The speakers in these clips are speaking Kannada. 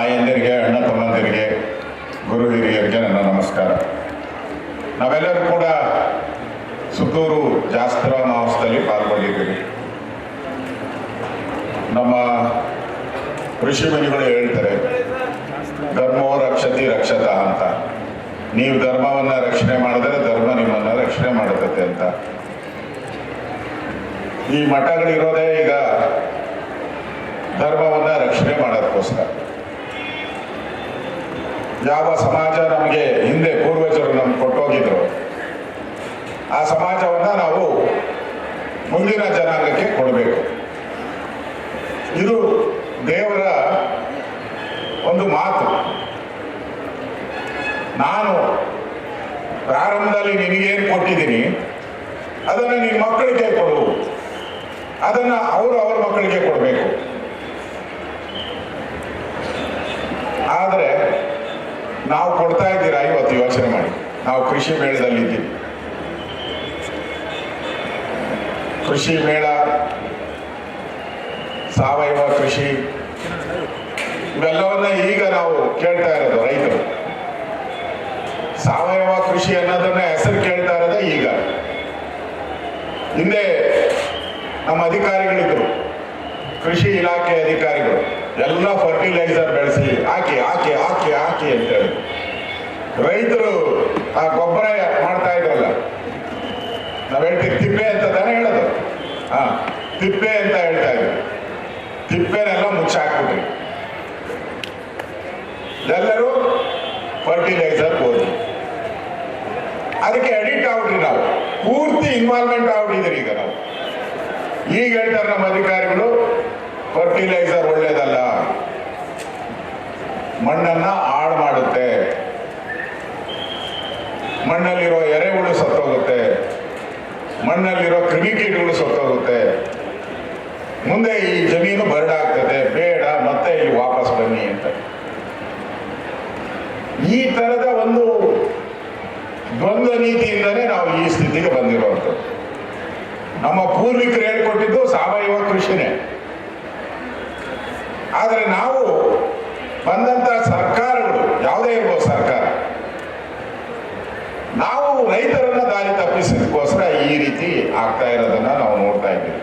ತಾಯಂದಿರಿಗೆ, ಅಣ್ಣ ತಮ್ಮಂದಿರಿಗೆ, ಗುರು ಹಿರಿಯರಿಗೆ ನನ್ನ ನಮಸ್ಕಾರ. ನಾವೆಲ್ಲರೂ ಕೂಡ ಸುತ್ತೂರು ಜಾಸ್ತ್ರ ಮಹೋತ್ಸವದಲ್ಲಿ ಪಾಲ್ಗೊಂಡಿದ್ದೀವಿ. ನಮ್ಮ ಋಷಿ ಮುನಿಗಳು ಹೇಳ್ತಾರೆ, ಧರ್ಮೋ ರಕ್ಷತಿ ರಕ್ಷತ ಅಂತ. ನೀವು ಧರ್ಮವನ್ನ ರಕ್ಷಣೆ ಮಾಡಿದ್ರೆ ಧರ್ಮ ನಿಮ್ಮನ್ನ ರಕ್ಷಣೆ ಮಾಡುತ್ತೆ ಅಂತ. ಈ ಮಠಗಳಿರೋದೇ ಈಗ ಧರ್ಮವನ್ನ ರಕ್ಷಣೆ ಮಾಡೋದಕ್ಕೋಸ್ಕರ. ಯಾವ ಸಮಾಜ ನಮಗೆ ಹಿಂದೆ ಪೂರ್ವಜರು ನಮ್ಗೆ ಕೊಟ್ಟೋಗಿದ್ರು, ಆ ಸಮಾಜವನ್ನ ನಾವು ಮುಂದಿನ ಜನಾಂಗಕ್ಕೆ ಕೊಡಬೇಕು. ಇದು ದೇವರ ಒಂದು ಮಾತು. ನಾನು ಪ್ರಾರಂಭದಲ್ಲಿ ನಿನಗೇನು ಕೊಟ್ಟಿದ್ದೀನಿ, ಅದನ್ನು ನಿನ್ನ ಮಕ್ಕಳಿಗೆ ಕೊಡು. ಅದನ್ನು ಅವರು ಅವ್ರ ಮಕ್ಕಳಿಗೆ ಕೊಡಬೇಕು. ಆದರೆ ನಾವು ಕೊಡ್ತಾ ಇದ್ದೀರಾ? ಇವತ್ತು ಯೋಚನೆ ಮಾಡಿ. ನಾವು ಕೃಷಿ ಮೇಳದಲ್ಲಿದ್ದೀವಿ ಕೃಷಿ ಮೇಳ, ಸಾವಯವ ಕೃಷಿ, ಇವೆಲ್ಲವನ್ನ ಈಗ ನಾವು ಕೇಳ್ತಾ ಇರೋದು ರೈತರು. ಸಾವಯವ ಕೃಷಿ ಅನ್ನೋದನ್ನ ಹೆಸರು ಕೇಳ್ತಾ ಇರೋದೇ ಈಗ. ಹಿಂದೆ ನಮ್ಮ ಅಧಿಕಾರಿಗಳಿದ್ರು. ಕೃಷಿ ಇಲಾಖೆ ಅಧಿಕಾರಿಗಳು. ಎಲ್ಲ ಫರ್ಟಿಲೈಸರ್ ಬೆಳೆಸಿ, ಹಾಕಿ ಹಾಕಿ ಹಾಕಿ ಹಾಕಿ ಅಂತೇಳಿ. ರೈತರು ಆ ಗೊಬ್ಬರ ಮಾಡ್ತಾ ಇದ್ರಲ್ಲ? ನಾವ್ ಹೇಳ್ತೀವಿ, ತಿಪ್ಪೆ ಅಂತ ತಾನೇ ಹೇಳೋದು. ಹಾ, ತಿಪ್ಪೆ ಅಂತ ಹೇಳ್ತಾ ಇದ್ರು. ತಿಪ್ಪೆನೆಲ್ಲ ಮುಚ್ಚಾಕ್ಬಿಟ್ರಿ ಎಲ್ಲರೂ ಫರ್ಟಿಲೈಸರ್ ಹೋದ್ರಿ ಅದಕ್ಕೆ ಅಡಿಕ್ಟ್ ಆಗ್ಬಿಟ್ರಿ ನಾವು. ಪೂರ್ತಿ ಇನ್ವಾಲ್ವ್ಮೆಂಟ್ ಆಗ್ಬಿಟ್ಟಿದ್ರಿ ಈಗ ನಾವು. ಈಗ ಹೇಳ್ತಾರೆ ನಮ್ಮ ಅಧಿಕಾರಿಗಳು ಫರ್ಟಿಲೈಸರ್ ಒಳ್ಳೇದಲ್ಲ. ಮಣ್ಣನ್ನ ಹಾಳು ಮಾಡುತ್ತೆ. ಮಣ್ಣಲ್ಲಿರೋ ಎರೆಹುಳು ಸತ್ತೋಗುತ್ತೆ. ಮಣ್ಣಲ್ಲಿರೋ ಕ್ರಿಮಿಕೀಟಗಳು ಸತ್ತೋಗುತ್ತೆ. ಮುಂದೆ ಈ ಜಮೀನು ಬರಡಾಗ್ತದೆ ಬೇಡ, ಮತ್ತೆ ಇಲ್ಲಿ ವಾಪಸ್ ಬನ್ನಿ ಅಂತ. ಈ ತರದ ಒಂದು ದ್ವಂದ್ವ ನೀತಿಯಿಂದನೇ ನಾವು ಈ ಸ್ಥಿತಿಗೆ ಬಂದಿರುವಂಥದ್ದು ನಮ್ಮ ಪೂರ್ವಿಕರು ಹೇಳ್ಕೊಟ್ಟಿದ್ದು ಸಾವಯವ ಕೃಷಿನೇ. ಆದರೆ ನಾವು ಬಂದಂತ ಸರ್ಕಾರಗಳು, ಯಾವುದೇ ಇರ್ಬೋದು ಸರ್ಕಾರ. ನಾವು ರೈತರನ್ನ ದಾರಿ ತಪ್ಪಿಸೋದಕ್ಕೋಸ್ಕರ ಈ ರೀತಿ ಆಗ್ತಾ ಇರೋದನ್ನ ನಾವು ನೋಡ್ತಾ ಇದ್ದೀವಿ.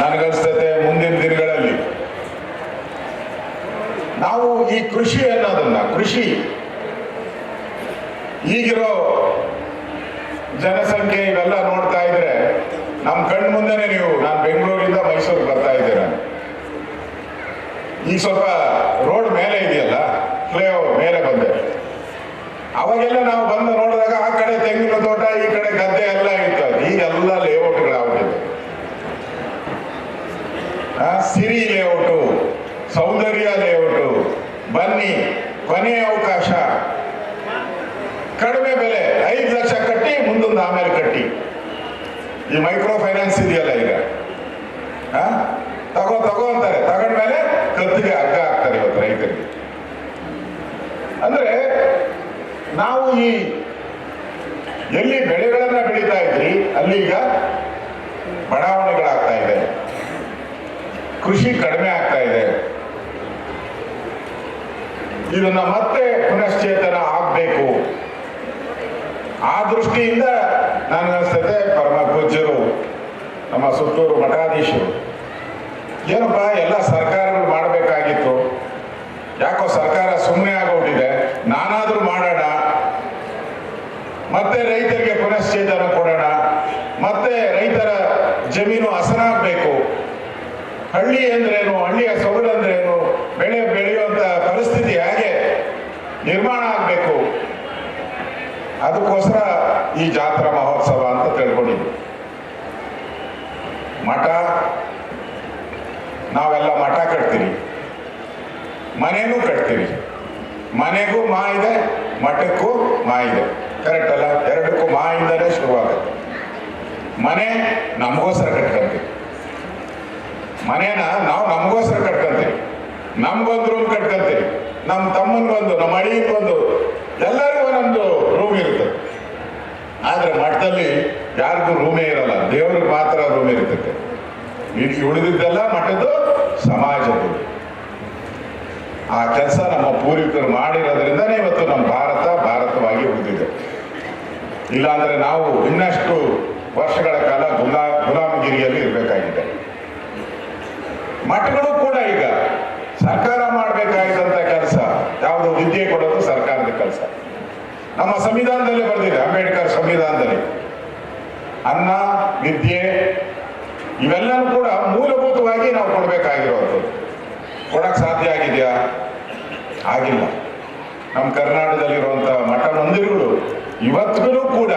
ನನಗನ್ಸ್ತತೆ ಮುಂದಿನ ದಿನಗಳಲ್ಲಿ ನಾವು ಈ ಕೃಷಿ ಅನ್ನೋದನ್ನ, ಕೃಷಿ. ಈಗಿರೋ ಜನಸಂಖ್ಯೆ ಇವೆಲ್ಲ ನೋಡ್ತಾ ಇದ್ರೆ ನಮ್ಮ ಕಣ್ಣು ಮುಂದೆನೆ ನೀವು, ನಾನು ಬೆಂಗಳೂರಿಂದ ಮೈಸೂರಿಗೆ ಬರ್ತಾ ಇದ್ದೆ ನಾನು. ಈಗ ಸ್ವಲ್ಪ ರೋಡ್ ಮೇಲೆ ಇದೆಯಲ್ಲ ಫ್ಲೈಓವರ್ ಮೇಲೆ ಬಂದೆ. ಅವಾಗೆಲ್ಲ ನಾವು ಬಂದು ನೋಡಿದಾಗ ಆ ಕಡೆ ತೆಂಗಿನ ತೋಟ, ಈ ಕಡೆ ಗದ್ದೆ ಎಲ್ಲ ಇತ್ತು ಈಗೆಲ್ಲ ಲೇಔಟ್ಗಳಾಗ್ಬಿಟ್ಟಿದೆ ಸಿರಿ ಲೇಔಟು, ಸೌಂದರ್ಯ ಲೇಔಟು, ಬನ್ನಿ, ಕೊನೆಯ ಅವಕಾಶ. ಕಡಿಮೆ ಬೆಲೆ, ಐದು ಲಕ್ಷ ಕಟ್ಟಿ, ಮುಂದೊಂದು ಆಮೇಲೆ ಕಟ್ಟಿ. ಈ ಮೈಕ್ರೋ ಫೈನಾನ್ಸ್ ಇದೆಯಲ್ಲ ಈಗ. ಆ? ತಗೋ ತಗೋ ಅಂತಾರೆ. ತಗೊಂಡ್ಮೇಲೆ ಕತ್ತಿಗೆ ಹಗ್ಗ ಆಗ್ತಾರೆ ಇವತ್ತು ರೈತರಿಗೆ. ಅಂದ್ರೆ ನಾವು ಈ ಎಲ್ಲಿ ಬೆಳೆಗಳನ್ನ ಬೆಳೀತಾ ಇದ್ರಿ, ಅಲ್ಲಿ ಈಗ ಬಡಾವಣೆಗಳಾಗ್ತಾ ಇದೆ. ಕೃಷಿ ಕಡಿಮೆ ಆಗ್ತಾ ಇದೆ. ಇದನ್ನ ಮತ್ತೆ ಪುನಶ್ಚೇತನ ಆಗ್ಬೇಕು. ಆ ದೃಷ್ಟಿಯಿಂದ ನನಗನ್ಸ್ತದೆ ಪರಮ ಪೂಜ್ಯರು ನಮ್ಮ ಸುತ್ತೂರು ಮಠಾಧೀಶರು. ಏನಪ್ಪ, ಎಲ್ಲ ಸರ್ಕಾರಗಳು ಮಾಡಬೇಕಾಗಿತ್ತು. ಯಾಕೋ ಸರ್ಕಾರ ಸುಮ್ಮನೆ ಆಗೋಗಿದೆ. ನಾನಾದರೂ ಮಾಡೋಣ. ಮತ್ತೆ ರೈತರಿಗೆ ಪುನಶ್ಚೇತನ ಕೊಡೋಣ. ಮತ್ತೆ ರೈತರ ಜಮೀನು ಹಸನಾಗಬೇಕು ಹಳ್ಳಿ ಅಂದ್ರೇನು, ಹಳ್ಳಿಯ ಸೊಗಡು ಅಂದ್ರೇನು, ಬೆಳೆ ಬೆಳೆಯುವಂತ ಪರಿಸ್ಥಿತಿ ಹೇಗೆ ನಿರ್ಮಾಣ ಆಗಬೇಕು? ಅದಕ್ಕೋಸ್ಕರ ಈ ಜಾತ್ರಾ ಮಹೋತ್ಸವ ಅಂತ ತಿಳ್ಕೊಂಡಿದ್ವಿ ಮಠ ನಾವೆಲ್ಲ ಮಠ ಕಟ್ತೀವಿ. ಮನೆಗೂ ಕಟ್ತೀವಿ. ಮನೆಗೂ ಮಾ ಇದೆ, ಮಠಕ್ಕೂ ಮಾ ಇದೆ. ಕರೆಕ್ಟ್ ಅಲ್ಲ? ಎರಡಕ್ಕೂ ಮಾ ಇಂದಲೇ ಶುರುವಾಗುತ್ತೆ. ಮನೆ ನಮಗೋಸ್ಕರ ಕಟ್ಕೊಂತೀವಿ. ಮನೇನ ನಾವು ನಮಗೋಸ್ಕರ ಕಟ್ಕೊಂತೀವಿ. ನಮ್ಗೊಂದು ರೂಮ್ ಕಟ್ಕೊಂತೀವಿ. ನಮ್ಮ ತಮ್ಮನಿಗೊಂದು ನಮ್ಮ ಅಳಿಗೊಂದು ಎಲ್ಲರಿಗೂ ಒಂದೊಂದು ರೂಮ್ ಇರುತ್ತೆ. ಆದರೆ ಮಠದಲ್ಲಿ ಯಾರಿಗೂ ರೂಮೇ ಇರಲ್ಲ. ದೇವ್ರಿಗೆ ಮಾತ್ರ ರೂಮ್ ಇರ್ತದೆ ಇಡೀ ಉಳಿದಿದ್ದೆಲ್ಲ ಮಠದ್ದು ಸಮಾಜದ್ದು. ಆ ಕೆಲಸ ನಮ್ಮ ಪೂರ್ವಿಕರು ಮಾಡಿರೋದ್ರಿಂದನೇ ಇವತ್ತು ನಮ್ಮ ಭಾರತ ಭಾರತವಾಗಿ ಉಳಿದಿದೆ. ಇಲ್ಲಾಂದ್ರೆ ನಾವು ಇನ್ನಷ್ಟು ವರ್ಷಗಳ ಕಾಲ ಗುಲಾ ಗುಲಾಮಗಿರಿಯಲ್ಲಿ ಇರಬೇಕಾಗಿದೆ. ಮಠಗಳು ಕೂಡ ಈಗ ಸರ್ಕಾರ ಮಾಡಬೇಕಾಗಿದ್ದಂಥ ಕೆಲಸ. ಯಾವುದು ವಿದ್ಯೆ ಕೊಡೋದು ಸರ್ಕಾರದ ಕೆಲಸ. ನಮ್ಮ ಸಂವಿಧಾನದಲ್ಲಿ ಬರೆದಿದೆ, ಅಂಬೇಡ್ಕರ್ ಸಂವಿಧಾನದಲ್ಲಿ. ಅನ್ನ, ವಿದ್ಯೆ ಇವೆಲ್ಲನೂ ಕೂಡ ಮೂಲಭೂತವಾಗಿ ನಾವು ಕೊಡಬೇಕಾಗಿರೋದು. ಕೊಡಕ್ಕೆ ಸಾಧ್ಯ ಆಗಿದೆಯಾ? ಆಗಿಲ್ಲ. ನಮ್ಮ ಕರ್ನಾಟಕದಲ್ಲಿರುವಂಥ ಮಠ ಮಂದಿರಗಳು ಇವತ್ತಿಗೂ ಕೂಡ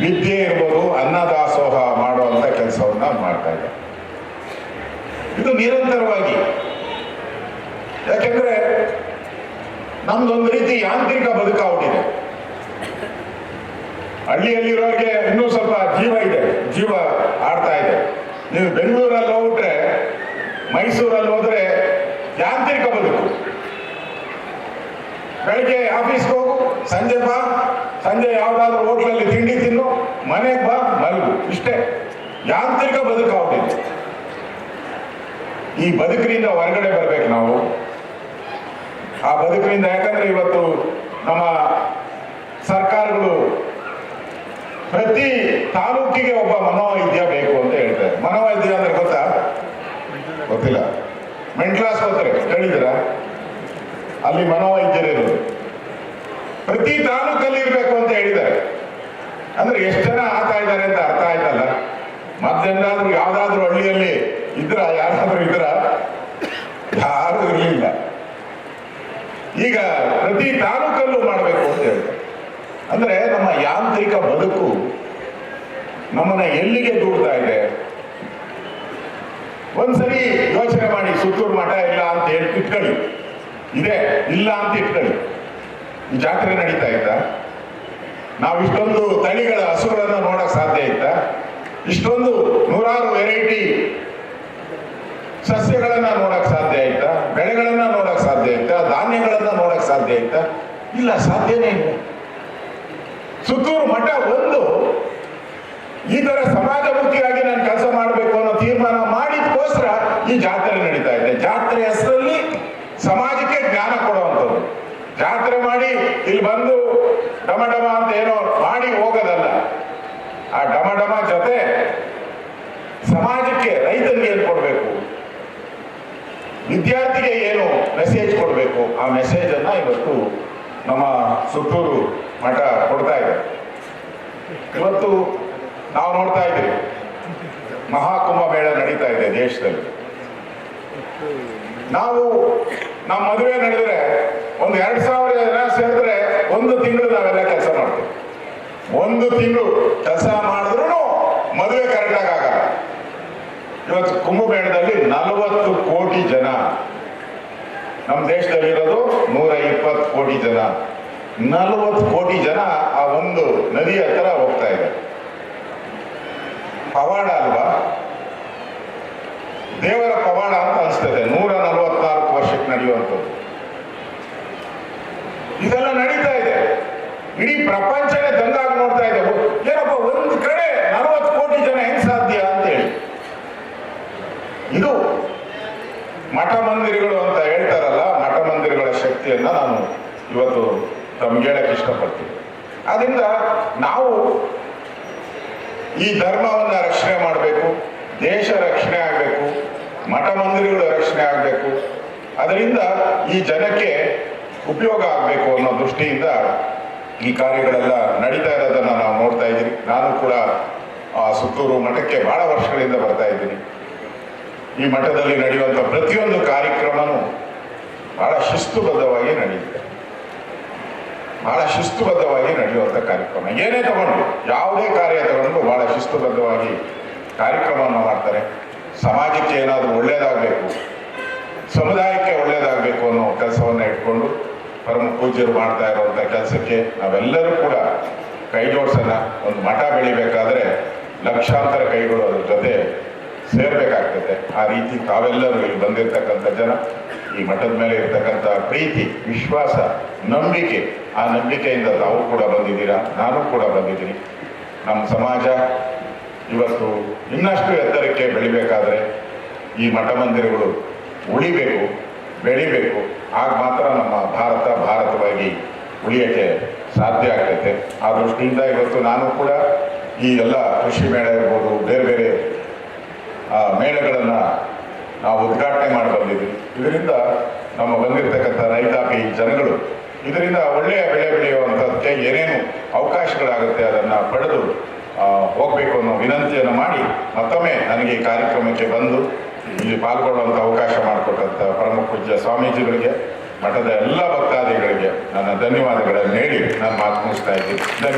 ವಿದ್ಯೆ ಇರ್ಬೋದು ಅನ್ನದಾಸೋಹ ಮಾಡುವಂಥ ಕೆಲಸವನ್ನ ಮಾಡ್ತಾ ಇದೆ ಇದು ನಿರಂತರವಾಗಿ. ಯಾಕೆಂದ್ರೆ ನಮ್ದೊಂದು ರೀತಿ ಯಾಂತ್ರಿಕ ಬದುಕಾಗ್ಬಿಟ್ಟಿದೆ ಹಳ್ಳಿಯಲ್ಲಿರೋರಿಗೆ ಇನ್ನೂ ಸ್ವಲ್ಪ ಜೀವ ಇದೆ. ಜೀವ ಆಡ್ತಾ ಇದೆ. ನೀವು ಬೆಂಗಳೂರಲ್ಲಿ ಹೋಗ್ಬಿಟ್ರೆ, ಮೈಸೂರಲ್ಲಿ ಹೋದ್ರೆ ಯಾಂತ್ರಿಕ ಬದುಕು. ಬೆಳಿಗ್ಗೆ ಆಫೀಸ್ಗೆ ಹೋಗು, ಸಂಜೆ ಬಾ, ಸಂಜೆ ಯಾವುದಾದ್ರೂ ಹೋಟ್ಲಲ್ಲಿ ತಿಂಡಿ ತಿನ್ನು, ಮನೆಗೆ ಬಾ, ಮಲಗು. ಇಷ್ಟೇ. ಯಾಂತ್ರಿಕ ಬದುಕಾಗ್ಬಿಟ್ಟಿದೆ ಈ ಬದುಕಿನಿಂದ ಹೊರಗಡೆ ಬರ್ಬೇಕು ನಾವು. ಆ ಬದುಕಿನಿಂದ ಯಾಕಂದ್ರೆ ಇವತ್ತು ನಮ್ಮ ಸರ್ಕಾರಗಳು ಪ್ರತಿ ತಾಲೂಕಿಗೆ ಒಬ್ಬ ಮನೋವೈದ್ಯ ಬೇಕು ಅಂತ ಹೇಳ್ತಾರೆ. ಮನೋವೈದ್ಯ ಅಂದ್ರೆ ಗೊತ್ತಾ? ಗೊತ್ತಿಲ್ಲ. ಮೆಂಟಲ್ ಆಸ್ಪತ್ರೆ ಕೇಳಿದಿರ ಅಲ್ಲಿ ಮನೋವೈದ್ಯರಿರೋದು. ಪ್ರತಿ ತಾಲೂಕಲ್ಲಿ ಇರಬೇಕು ಅಂತ ಹೇಳಿದ್ದಾರೆ. ಅಂದ್ರೆ ಎಷ್ಟು ಜನ ಆಗ್ತಾ ಇದ್ದಾರೆ ಅಂತ ಅರ್ಥ ಆಯ್ತಲ್ಲ? ಮತ್ತೆಂದಾದ್ರೂ ಯಾವ್ದಾದ್ರು ಹಳ್ಳಿಯಲ್ಲಿ ಇದ್ರ? ಯಾರಾದ್ರೂ ಇದ್ರ? ಯಾರು ಇರಲಿಲ್ಲ. ಈಗ ಪ್ರತಿ ತಾಲೂಕಲ್ಲೂ ಮಾಡಬೇಕು ಅಂತ ಹೇಳ್ತಾರೆ. ಅಂದ್ರೆ ನಮ್ಮ ಯಾಂತ್ರಿಕ ಬದುಕು ನಮ್ಮನ್ನ ಎಲ್ಲಿಗೆ ದೂಡ್ತಾ ಇದೆ? ಒಂದ್ಸರಿ ಯೋಚನೆ ಮಾಡಿ, ಸುತ್ತೂರು ಮಠ ಇಲ್ಲ ಅಂತ ಹೇಳಿ ಇಟ್ಕೊಳ್ಳಿ. ಇದೆ, ಇಲ್ಲ ಅಂತ ಇಟ್ಕೊಳ್ಳಿ. ಜಾತ್ರೆ ನಡೀತಾ ಇತ್ತಾ? ನಾವು ಇಷ್ಟೊಂದು ತಳಿಗಳ ಹಸುಗಳನ್ನ ನೋಡಕ್ ಸಾಧ್ಯ ಇತ್ತ? ಇಷ್ಟೊಂದು ನೂರಾರು ವೆರೈಟಿ ಸಸ್ಯಗಳನ್ನ ನೋಡಕ್ ಸಾಧ್ಯ ಆಯ್ತಾ ಬೆಳೆಗಳನ್ನ ನೋಡಕ್ ಸಾಧ್ಯ ಆಯ್ತಾ ಧಾನ್ಯಗಳನ್ನ ನೋಡಕ್ ಸಾಧ್ಯ ಆಯ್ತಾ ಇಲ್ಲ, ಸಾಧ್ಯನೇ ಇಲ್ಲ. ಸುತ್ತೂರು ಮಠ ಒಂದು ಈ ತರ ಸಮಾಜಮುಖಿಯಾಗಿ ನಾನು ಕೆಲಸ ಮಾಡಬೇಕು ಅನ್ನೋ ತೀರ್ಮಾನ ಮಾಡಿದಕ್ಕೋಸ್ಕರ ಈ ಜಾತ್ರೆ ನಡೀತಾ ಇದೆ. ಜಾತ್ರೆ ಹೆಸರಲ್ಲಿ ಸಮಾಜಕ್ಕೆ ಜ್ಞಾನ ಕೊಡುವಂಥದ್ದು. ಜಾತ್ರೆ ಮಾಡಿ ಇಲ್ಲಿ ಬಂದು ಡಮ ಡಮ ಅಂತ ಏನೋ ಮಾಡಿ ಹೋಗೋದಲ್ಲ. ಆ ಡಮ ಡಮ ಜೊತೆ ಸಮಾಜಕ್ಕೆ ರೈತನಿಗೆ ಏನು ಕೊಡಬೇಕು? ವಿದ್ಯಾರ್ಥಿಗೆ ಏನು ಮೆಸೇಜ್ ಕೊಡಬೇಕು? ಆ ಮೆಸೇಜ್ ಅನ್ನ ಇವತ್ತು ನಮ್ಮ ಸುತ್ತೂರು ಮಠ ಕೊಡ್ತಾ ಇದೆ. ಇವತ್ತು ನಾವು ನೋಡ್ತಾ ಇದ್ದೀವಿ. ಮಹಾಕುಂಭ ಮೇಳ ನಡೀತಾ ಇದೆ ದೇಶದಲ್ಲಿ. ನಾವು ನಮ್ಮ ಮದುವೆ ನಡೆದ್ರೆ, ಒಂದು ಎರಡು ಸಾವಿರ ಜನ ಸೇರಿದ್ರೆ ಒಂದು ತಿಂಗಳು ನಾವೆಲ್ಲ ಕೆಲಸ ಮಾಡ್ತೀವಿ. ಒಂದು ತಿಂಗಳು ಕೆಲಸ ಮಾಡಿದ್ರು ಮದುವೆ ಕರೆಕ್ಟಾಗಿ ಆಗಲ್ಲ. ಇವತ್ತು ಕುಂಭಮೇಳದಲ್ಲಿ ನಲವತ್ತು ಕೋಟಿ ಜನ. ನಮ್ಮ ದೇಶದಲ್ಲಿರೋದು ನೂರ ಇಪ್ಪತ್ತು ಕೋಟಿ ಜನ. ನಲವತ್ತು ಕೋಟಿ ಜನ ಆ ಒಂದು ನದಿ ಹತ್ತಿರ ಹೋಗ್ತಾ ಇದೆ ಪವಾಡ ಅಲ್ವಾ? ದೇವರ ಪವಾಡ ಅಂತ ಅನಿಸ್ತದೆ. ನೂರ ನಲವತ್ನಾಲ್ಕು ವರ್ಷಕ್ಕೆ ನಡೆಯುವಂಥದ್ದು. ಇದೆಲ್ಲ ನಡೀತಾ ಇದೆ. ಇಡೀ ಪ್ರಪಂಚನೇ ದಂಗಾಗಿ ನೋಡ್ತಾ ಇದೆ. ಏನಪ್ಪ, ಒಂದು ಕಡೆ ನಲವತ್ತು ಕೋಟಿ ಜನ ಹೆಂಗ್ ಸಾಧ್ಯ ಅಂತ ಹೇಳಿ. ಇದು ಮಠ ಮಂದಿರಗಳು ಅಂತ ಹೇಳ್ತಾರಲ್ಲ, ಮಠ ಮಂದಿರಗಳ ಶಕ್ತಿಯನ್ನ ನಾನು ಇವತ್ತು ತಮ್ಗೆ ಹೇಳಕ್ ಇಷ್ಟಪಡ್ತೀನಿ. ಆದ್ರಿಂದ ನಾವು ಈ ಧರ್ಮವನ್ನ ರಕ್ಷಣೆ ಮಾಡಬೇಕು ದೇಶ ರಕ್ಷಣೆ ಆಗಬೇಕು ಮಠ ಮಂದಿರಗಳು ರಕ್ಷಣೆ ಆಗಬೇಕು. ಅದರಿಂದ ಈ ಜನಕ್ಕೆ ಉಪಯೋಗ ಆಗಬೇಕು ಅನ್ನೋ ದೃಷ್ಟಿಯಿಂದ ಈ ಕಾರ್ಯಗಳೆಲ್ಲ ನಡೀತಾ ಇರೋದನ್ನ ನಾವು ನೋಡ್ತಾ ಇದ್ದೀನಿ ನಾನು ಕೂಡ ಆ ಸುತ್ತೂರು ಮಠಕ್ಕೆ ಬಹಳ ವರ್ಷಗಳಿಂದ ಬರ್ತಾ ಇದ್ದೀನಿ. ಈ ಮಠದಲ್ಲಿ ನಡೆಯುವಂಥ ಪ್ರತಿಯೊಂದು ಕಾರ್ಯಕ್ರಮನೂ ಬಹಳ ಶಿಸ್ತುಬದ್ಧವಾಗಿ ನಡೆಯುತ್ತೆ ಬಹಳ ಶಿಸ್ತುಬದ್ಧವಾಗಿ ನಡೆಯುವಂಥ ಕಾರ್ಯಕ್ರಮ. ಏನೇ ತಗೊಂಡು ಯಾವುದೇ ಕಾರ್ಯ ತಗೊಂಡು ಬಹಳ ಶಿಸ್ತುಬದ್ಧವಾಗಿ ಕಾರ್ಯಕ್ರಮವನ್ನು ಮಾಡ್ತಾರೆ. ಸಮಾಜಕ್ಕೆ ಏನಾದರೂ ಒಳ್ಳೇದಾಗಬೇಕು, ಸಮುದಾಯಕ್ಕೆ ಒಳ್ಳೇದಾಗಬೇಕು ಅನ್ನೋ ಕೆಲಸವನ್ನು ಇಟ್ಕೊಂಡು ಪರಮ ಪೂಜ್ಯರು ಮಾಡ್ತಾ ಇರುವಂಥ ಕೆಲಸಕ್ಕೆ ನಾವೆಲ್ಲರೂ ಕೂಡ ಕೈ ಜೋಡಿಸೋಣ. ಒಂದು ಮಠ ಬೆಳಿಬೇಕಾದ್ರೆ ಲಕ್ಷಾಂತರ ಕೈಗಳು ಅದ್ರ ಜೊತೆ ಸೇರ್ಬೇಕಾಗ್ತದೆ. ಆ ರೀತಿ ತಾವೆಲ್ಲರೂ ಇಲ್ಲಿ ಬಂದಿರತಕ್ಕಂಥ ಜನ, ಈ ಮಠದ ಮೇಲೆ ಇರ್ತಕ್ಕಂಥ ಪ್ರೀತಿ, ವಿಶ್ವಾಸ, ನಂಬಿಕೆ, ಆ ನಂಬಿಕೆಯಿಂದ ತಾವು ಕೂಡ ಬಂದಿದ್ದೀರಾ? ನಾನು ಕೂಡ ಬಂದಿದ್ದೀನಿ. ನಮ್ಮ ಸಮಾಜ ಇವತ್ತು ಇನ್ನಷ್ಟು ಎತ್ತರಕ್ಕೆ ಬೆಳಿಬೇಕಾದ್ರೆ ಈ ಮಠ ಮಂದಿರಗಳು ಉಳಿಬೇಕು, ಬೆಳಿಬೇಕು. ಆಗ ಮಾತ್ರ ನಮ್ಮ ಭಾರತ ಭಾರತವಾಗಿ ಉಳಿಯೋಕ್ಕೆ ಸಾಧ್ಯ ಆಗ್ತೈತೆ. ಆ ದೃಷ್ಟಿಯಿಂದ ಇವತ್ತು ನಾನು ಕೂಡ ಈ ಎಲ್ಲ ಕೃಷಿ ಮೇಳ ಇರ್ಬೋದು, ಬೇರೆ ಬೇರೆ ಮೇಳಗಳನ್ನು ನಾವು ಉದ್ಘಾಟನೆ ಮಾಡಿ ಬಂದಿದ್ವಿ ಇದರಿಂದ ನಮ್ಮ ಬಂದಿರತಕ್ಕಂಥ ರೈತಾಪಿ ಜನಗಳು, ಇದರಿಂದ ಒಳ್ಳೆಯ ಬೆಳೆ ಬೆಳೆಯುವಂಥದ್ದಕ್ಕೆ ಏನೇನು ಅವಕಾಶಗಳಾಗುತ್ತೆ ಅದನ್ನು ಪಡೆದು ಹೋಗ್ಬೇಕು ಅನ್ನೋ ವಿನಂತಿಯನ್ನು ಮಾಡಿ ಮತ್ತೊಮ್ಮೆ ನನಗೆ ಈ ಕಾರ್ಯಕ್ರಮಕ್ಕೆ ಬಂದು ಇಲ್ಲಿ ಪಾಲ್ಗೊಳ್ಳುವಂಥ ಅವಕಾಶ ಮಾಡಿಕೊಟ್ಟಂಥ ಪರಮ ಪೂಜ್ಯ ಸ್ವಾಮೀಜಿಗಳಿಗೆ, ಮಠದ ಎಲ್ಲ ಭಕ್ತಾದಿಗಳಿಗೆ ನನ್ನ ಧನ್ಯವಾದಗಳನ್ನು ಹೇಳಿ ನಾನು ಮಾತು ಮುಗಿಸ್ತಾ ಇದ್ದೀನಿ.